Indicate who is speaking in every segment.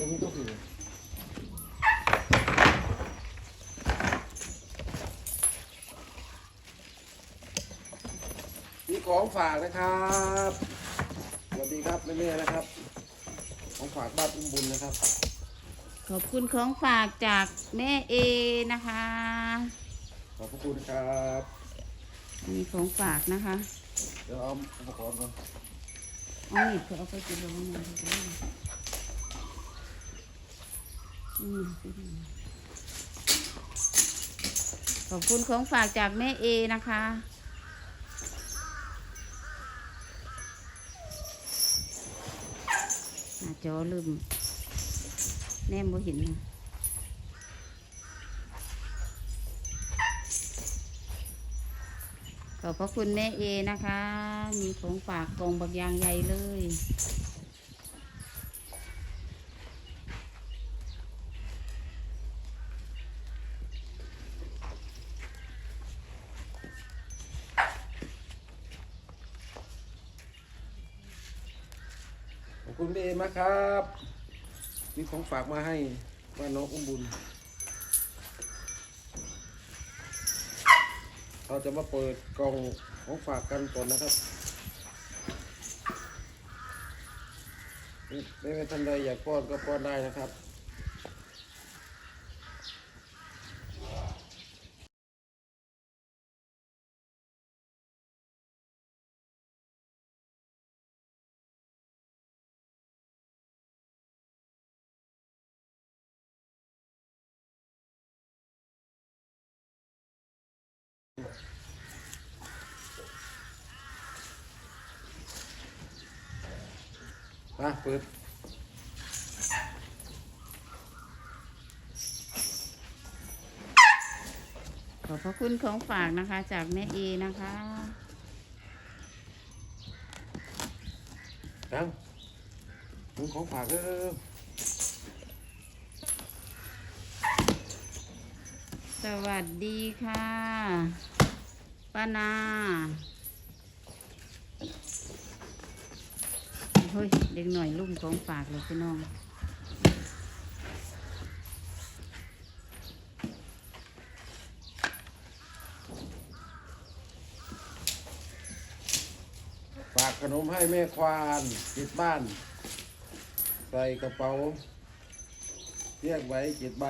Speaker 1: ดี๋ยวมึงก็คือมีของฝากนะครับสวัสดีครับแม่ๆนะครับ ของฝากบ้านอุ้มบุญนะครับ
Speaker 2: ขอบคุณของฝากจากแม่เอนะคะ
Speaker 1: ขอบพระคุณครับ
Speaker 2: มีของฝากนะคะ
Speaker 1: เดี๋ยวเอาอุปกรณ์ก่อน
Speaker 2: เอาหนีบเอาไปกินลงมาอืม ขอบคุณของฝากจากแม่เอนะคะ หน้าจอลืม แนมบ่เห็นนะขอบพระคุณแม่เอนะคะ มีของฝากกองบักยางใหญ่เลย
Speaker 1: ข ครับ มีของฝากมาให้บ้านน้องอุ้มบุญ เราจะมาเปิดกล่องของฝากกันก่อนนะครับไม่ไม่ท่านใดอยากป้อนก็ป้อนได้นะครับ มาเปิด
Speaker 2: ขอบพระคุณของฝากนะคะ จากแม่เอนะคะ
Speaker 1: ยังมึงของฝากเด้อ
Speaker 2: สวัสดีค่ะ ป้านาเฮ้ยเด็กหน่อยลุ่มของฝากเลยพี่น้อง
Speaker 1: ฝากขนมให้แม่ควานติดบ้าน ใส่กระเป๋า เรียกไว้เจ็ดใบ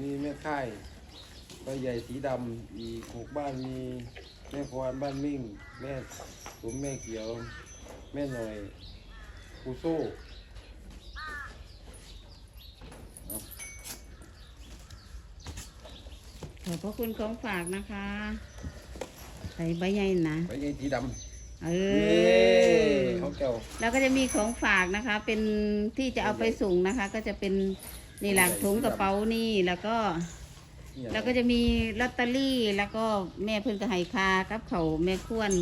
Speaker 1: มีแม่ค่ายใบใหญ่สีดำ อีกหกบ้านมี แม่ควานบ้านมิ่ง แม่สมแม่เขียว แม่หน่อยครูโซ่
Speaker 2: ขอบพระคุณของฝากนะคะ ใส่ใบใหญ่นะ
Speaker 1: ใบใหญ่สีด
Speaker 2: เอำ
Speaker 1: นี่
Speaker 2: อ
Speaker 1: เขาแก้ว
Speaker 2: แล้วก็จะมีของฝากนะคะ เป็นที่จะเอาไปส่งนะคะ ก็จะเป็นนี่หลักถุงกระเป๋านี่แล้วก็
Speaker 1: เนี่ย
Speaker 2: แล้วก็จะมีลอตเตอรี่แล้วก็แม่เพิ่นก็ให้คากับเขาวแม่ควร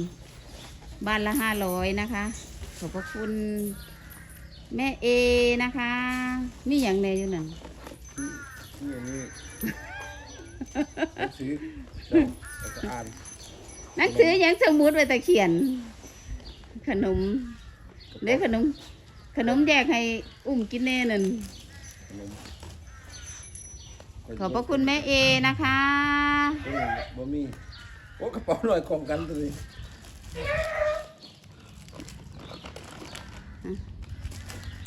Speaker 2: บ้านละห้าร้อยนะคะ ขอบพระคุณแม่เอนะคะ มีอย่างแน่อยู่นั่น
Speaker 1: นี่อย่างนี้หนังสือเจ้าเราจะอ่าน
Speaker 2: หนังสือหยังสมุดไว้แต่เขียน ขนมเด้ขนม ขนมแยกให้อุ้มกินแน่นั่น
Speaker 1: ขนม
Speaker 2: ขอบพระคุณแม่เอนะคะ
Speaker 1: เออบ่มีโอ้กระเป๋าหน่อยกล่องกันเลย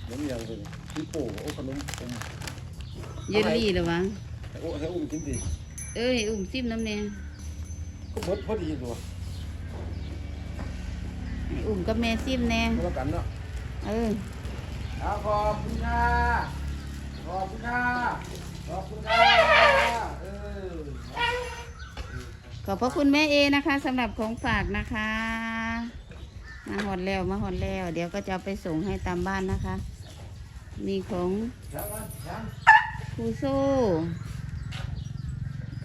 Speaker 1: ขนมอย่างเลยพี่โป้โอ้ขนมอม
Speaker 2: เยลลี่เหรอวะ
Speaker 1: ให้โอ้ให้อุ้มกินดิ
Speaker 2: เอ้ยอุ้มซิมน้ำเนี่ย
Speaker 1: ก็หมดพอดีตัว
Speaker 2: ให้อุ้มกับแม่ซิมแน่
Speaker 1: ก็แล้วกันเนาะ
Speaker 2: เออ
Speaker 1: เอาขอบคุณค่ะขอบคุณค่ะขอบคุณค่ะเออ
Speaker 2: ข อบพระคุณแม่เอนะคะสำหรับของฝากนะคะ มาหอดแล้วมาหอดแล้ว เดี๋ยวก็จะเอาไปส่งให้ตามบ้านนะคะ มีของ
Speaker 1: ยังนะยัง
Speaker 2: ครูโซ่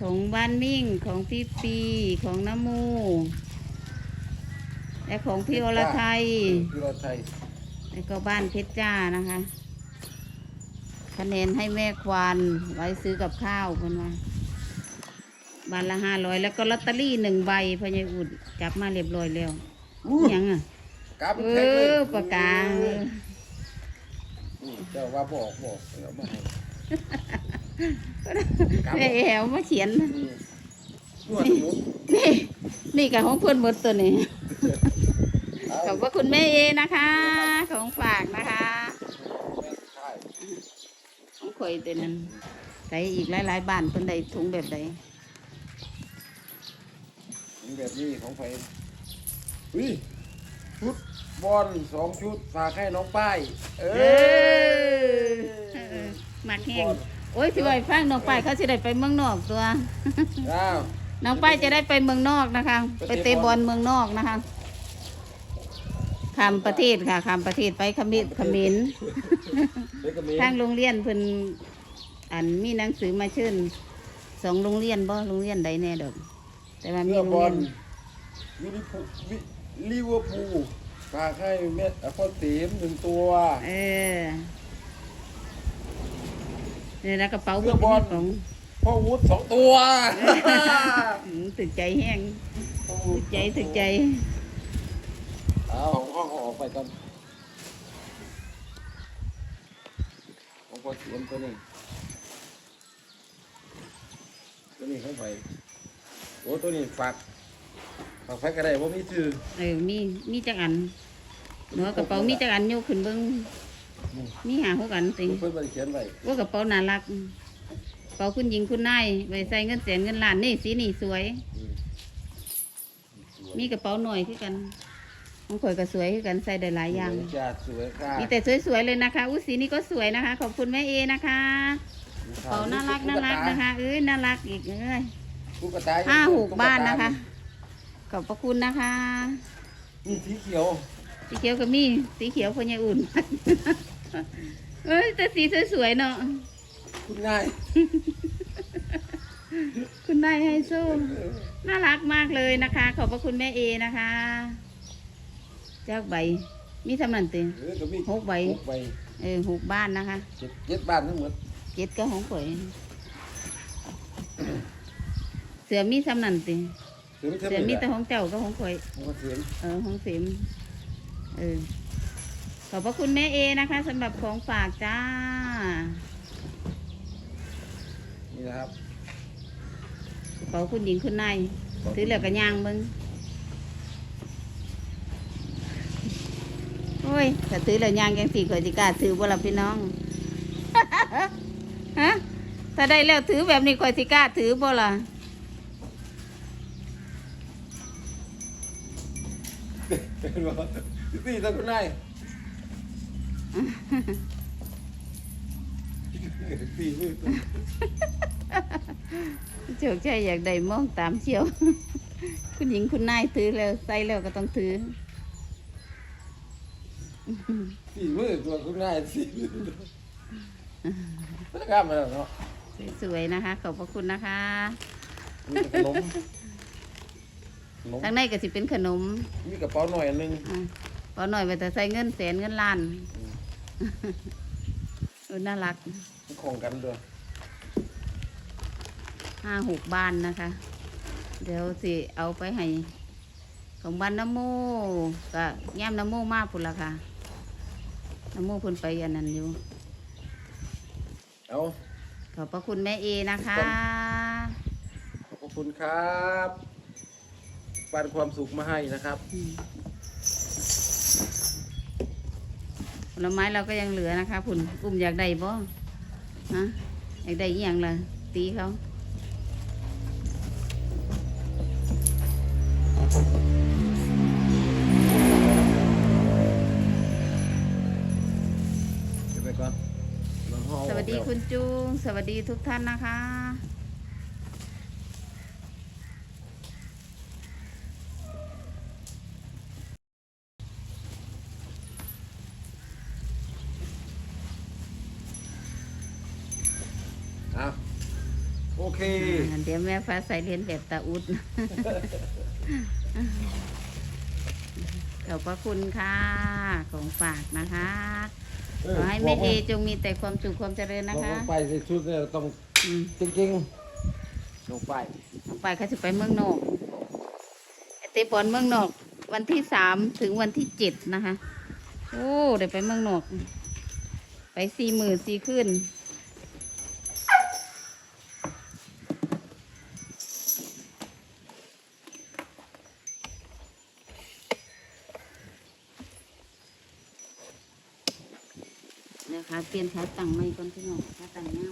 Speaker 2: ของบ้านมิ่งของพี่ปีของน้ำมู และของพี่อรไทย
Speaker 1: พี่รอไทย
Speaker 2: แล้วก็บ้านเพชรจ้านะคะคะแนนให้แม่ควานไว้ซื้อกับข้าวเพิ่นว่า บ้านละห้าร้อยแล้วก็ลอตเตอรี่หนึ่งใบพญาอุดจับมาเรียบร้อยแล้วอิหยังอะ
Speaker 1: กราบ
Speaker 2: เอ
Speaker 1: แพ็คเลย
Speaker 2: อปากกาเออ
Speaker 1: เจ้าว่าบอกบอกแล้วมาให้กลับ
Speaker 2: แม่แอวมาเขียน
Speaker 1: นี่นวดสมุน
Speaker 2: นี่นี่กับของเพื่อนหมดตัวนี้
Speaker 1: เอา
Speaker 2: ขอบพระคุณแม่เอนะคะ ของฝากนะคะ
Speaker 1: ใช่
Speaker 2: ของข่อยตัวนั้นใส่อีกหลายๆบ้านเพิ่นได้ถุงแบบใด
Speaker 1: มี แบบนี้ของไฟอุ้ยชุดบอลสองชุดฝากให้น้องป้าย เอ
Speaker 2: เอ
Speaker 1: อ
Speaker 2: อเออมักแห้งโอ้ยสิไว้ฟังน้องป้ายเขาสิได้ไปเมืองนอกตัว
Speaker 1: อ้าว
Speaker 2: น้องป้ายจะได้ไปเมืองนอกนะคะ ไป
Speaker 1: ไปเตะ
Speaker 2: เตะ
Speaker 1: บบอ
Speaker 2: อ
Speaker 1: ล
Speaker 2: ล เมืองนอกนะคะข้ามประเทศค่ะข้ามประเทศไปเขมิเขมิน
Speaker 1: เด็กก็มี
Speaker 2: ทางโรงเรียนเพิ่นอันมีหนังสือมาเชิญสองโรงเรียนบ่โรงเรียนใดแน่ดอก แต่ว่ามี
Speaker 1: เสื้อ
Speaker 2: โรง
Speaker 1: บอ
Speaker 2: เรีย
Speaker 1: ล
Speaker 2: น
Speaker 1: ลิเวอร์พูลวิลิเวอร์พูลฝากให้เม็ดพ่อตีมหนึ่งตัว
Speaker 2: เออเนี่ยนะกระเป๋า
Speaker 1: เสื้อบอล
Speaker 2: ของ
Speaker 1: พ่อวุฒิสองตัว
Speaker 2: อืมตึกใจแห้งตึกใจตึกใจ
Speaker 1: เอาของห้องเอาออกไปก่อนของพ่อเสียมตัวนี้ตัวนี้เข้าไป โอ้ตัวนี้ฝากฝากไฟก็ได้ว่ามีชื่อ
Speaker 2: เออมีมีจักอันเนาะกระเป๋ามีจักอันโยกขึ้นเบิ้งมีหาหกอันสิ
Speaker 1: เพิ่นมาเขียนไว้
Speaker 2: ว่ากระเป๋าน่ารักกระเป๋าคุณหญิงคุณนายไว้ใส่เงินแสนเงินล้านนี่สีนี่สวย
Speaker 1: อืม
Speaker 2: มีกระเป๋าหน่อยคือกันของข่อยก็สวยคือกันใส่ได้หลายอย่าง
Speaker 1: สวจ้าสวยค่ะ
Speaker 2: มีแต่สวยๆเลยนะคะอุ้ยสีนี้ก็สวยนะคะ ขอบคุณแม่เอนะคะกระเป๋าน่ารักน่ารักนะคะเอ้ยน่ารักอีกเอ้ย
Speaker 1: ตุ๊กตา
Speaker 2: ห้าหกบ้านนะคะ ขอบพระคุณนะคะ
Speaker 1: นี่สีเขียว
Speaker 2: สีเขียวก็มี สีเขียวพญาอุ่น เอ้ยแต่สีสวยๆเนาะ
Speaker 1: คุณง่าย
Speaker 2: คุณนายไฮโซ น่ารักมากเลยนะคะ ขอบพระคุณแม่เอนะคะ เจ้าใบ มีสำนันติ
Speaker 1: เออก็มี
Speaker 2: หกใบ
Speaker 1: หกใบ
Speaker 2: เออหกบ้านนะคะ
Speaker 1: เจ็ดเจ็ดบ้านทั้งหมด
Speaker 2: เจ็ดก็ของข่อย เสือมีสำนันติ
Speaker 1: เสือไม่
Speaker 2: เสือ
Speaker 1: ใช่
Speaker 2: มี
Speaker 1: มี
Speaker 2: แต่ของเจ้าก็ของข่อย
Speaker 1: มันเสียง
Speaker 2: เออของเสีมเออขอบพระคุณแม่เอนะคะสำหรับของฝากจ้า
Speaker 1: นี่นะครับ
Speaker 2: กระเป๋าคุณหญิงคุณนายถือแล้วก็ย่างมึงโอ้ยถ้าถือแล้วย่างยังสี่ข่อยจิกล้าถือบ่ล่ะพี่น้องฮะถ้าได้แล้วถือแบบนี้ข่อยสิกล้าถือบ่ล่ะ
Speaker 1: เป็นว่าสี่ตะคุณนายสี่มือตัว
Speaker 2: โชคชัยอยากได้มองตามเชียว คุณหญิงคุณนายถือแล้วใส่แล้วก็ต้องถือ
Speaker 1: สี่มือตัวคุณนายสี่มือตัวกล้ามาแล้วเนาะ
Speaker 2: สวยๆนะคะ ขอบพระคุณนะคะ
Speaker 1: มีขนม นม
Speaker 2: ทางในก็สิเป็นขนม
Speaker 1: มีกระเป๋าหน่อยอันหนึง
Speaker 2: อะพอหน่อยไปแต่ใส่เงินแสนเงินล้านเออน่ารัก
Speaker 1: ของกันด้วย
Speaker 2: ห้าหกบ้านนะคะ เดี๋ยวสิเอาไปให้ ของบ้านน้ำโมก็ย่ำน้ำโมมากพุ่นละค่ะน้ำโมพุ่นไปอันนั้นอยู่
Speaker 1: เอา
Speaker 2: ขอบพระคุณแม่เอนะคะ
Speaker 1: ขอบคุณครับ ปันความสุขมาให้นะครับ
Speaker 2: อืมผลไม้เราก็ยังเหลือนะคะพุ่นอุ้มอยากได้บ่ฮะอยากได้อีหยังล่ะตีเขา
Speaker 1: เดี๋ยวไปก่อนน้องห้อง
Speaker 2: สวัสดีคุณจุงสวัสดีทุกท่านนะคะ
Speaker 1: อะโอ เค
Speaker 2: อ่าเดี๋ยวแม่ฟ้าใสเรียนแบบตาอุด ขอบพระคุณค่ะ ของฝากนะคะขอให้แม่เอจงมีแต่ความสุขความเจริญ
Speaker 1: นะ
Speaker 2: นะคะ
Speaker 1: ไปใส่ชุดเนี่ยต้อง
Speaker 2: อืม
Speaker 1: จริงๆลงไป
Speaker 2: ออกไปเขาจะไปเมืองนอกไอเตะบอลเมืองนอก วันที่สามถึงวันที่เจ็ดนะคะ โอ้เดี๋ยวไปเมืองนอก ไปสี่หมื่นสี่ขึ้น นะคะเปลี่ยนขาตั้งไม่ก่อนพี่น้องขาตั้งเงา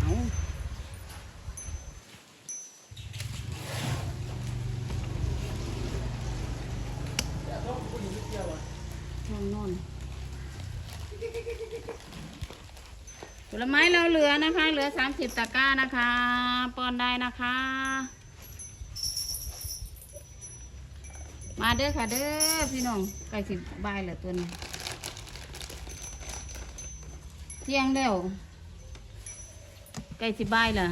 Speaker 2: เอาห้องนอนผลไม้เราเหลือนะคะ เหลือสามสิบตะกร้านะคะ ป้อนได้นะคะ มาเด้อค่ะเด้อพี่น้องไก่สิบายแล้วตัวนี้เที่ยงแล้วไก่สิบายล่ะ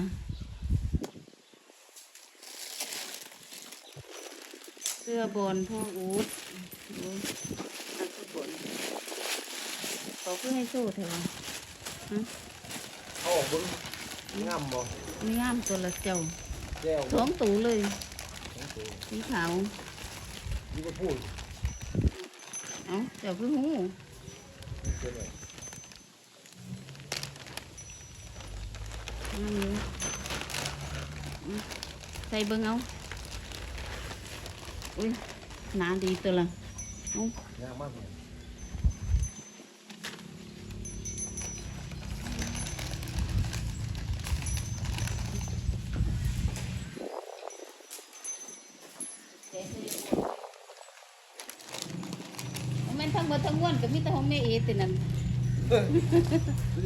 Speaker 2: เสื้อบอลพ่ออูดดูนักฟุตบอลเขาเพื่อให้สู้เถอะวะฮะ
Speaker 1: เอาออกเบึ้งงามบ่
Speaker 2: มีงามตัวละเจ้า
Speaker 1: แก้ว
Speaker 2: สองตูเลย
Speaker 1: สองตัว
Speaker 2: สีขาว
Speaker 1: นี่ก็พูด
Speaker 2: เอ้าเจ้าคือหู
Speaker 1: นี่เป็นไง
Speaker 2: งามอยู่อืมใส่เบิ้งเอาอุ้ยหนาดีตัวละเอ้างา
Speaker 1: มมากเลย
Speaker 2: แม่นทั้ งหมดทั้งมวลก็มีแต่ของแม่เอตินั่น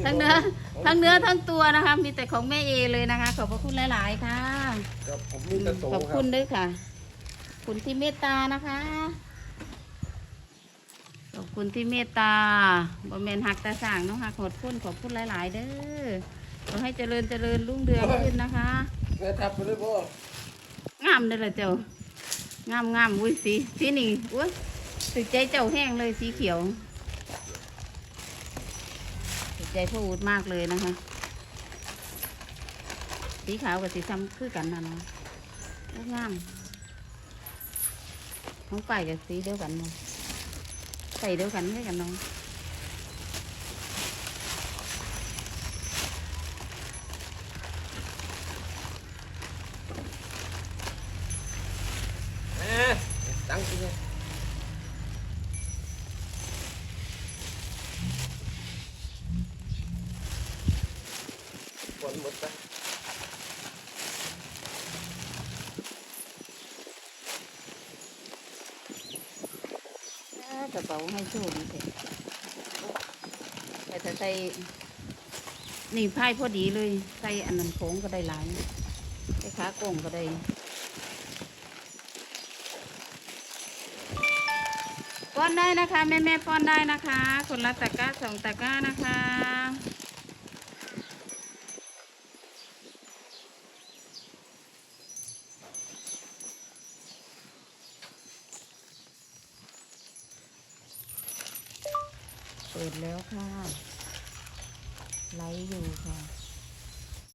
Speaker 2: ทั้งเนื้อทั้งเนื้อทั้งตัวนะคะ มีแต่ของแม่เอเลยนะคะ ขอบพระคุณหลาย ๆ ค่ะ
Speaker 1: ครับผมมีแต่โต
Speaker 2: ขอบ
Speaker 1: ครั
Speaker 2: คุ
Speaker 1: บ
Speaker 2: ณด้วยค่ะคุณที่เมตตานะคะขอบคุณที่เมตตาบ่แมนหักตาสั่งเนาะค่ะขอบคุณขอบคุณหลาย ๆ เด้อขอให้เจริญเจริญรุ่งเรืองขึ้นนะคะ
Speaker 1: แม่ทับไปเลยพ่องา
Speaker 2: มเลยละเจ้างามงามอุ้ยสีสีนี่อุ้ย ถือใจเจ้าแห้งเลยสีเขียวถือใจพ่ออูดมากเลยนะคะ สีขาวกับสีซ้ำคือกันนะเนาะโอ้งามของไปกับสีเดียวกันเนาะใส่เดียวกันได้กันเนาะ
Speaker 1: แม่ตั้งจริงไงฝ นหมดไป
Speaker 2: เอ้อกระเป๋าให้โชคดีเถอะแต่ถ้าใส่นี่ไพ่พอดีเลย ใส่อันนั้นโค้งก็ได้หลายใส่ขาโก่งก็ได้ป้อนได้นะคะ แม่แม่ๆป้อนได้นะคะคนละตะกร้าสองตะกร้านะคะ เปิดแล้ว ค่ะไลฟ์อยู่ค่ะ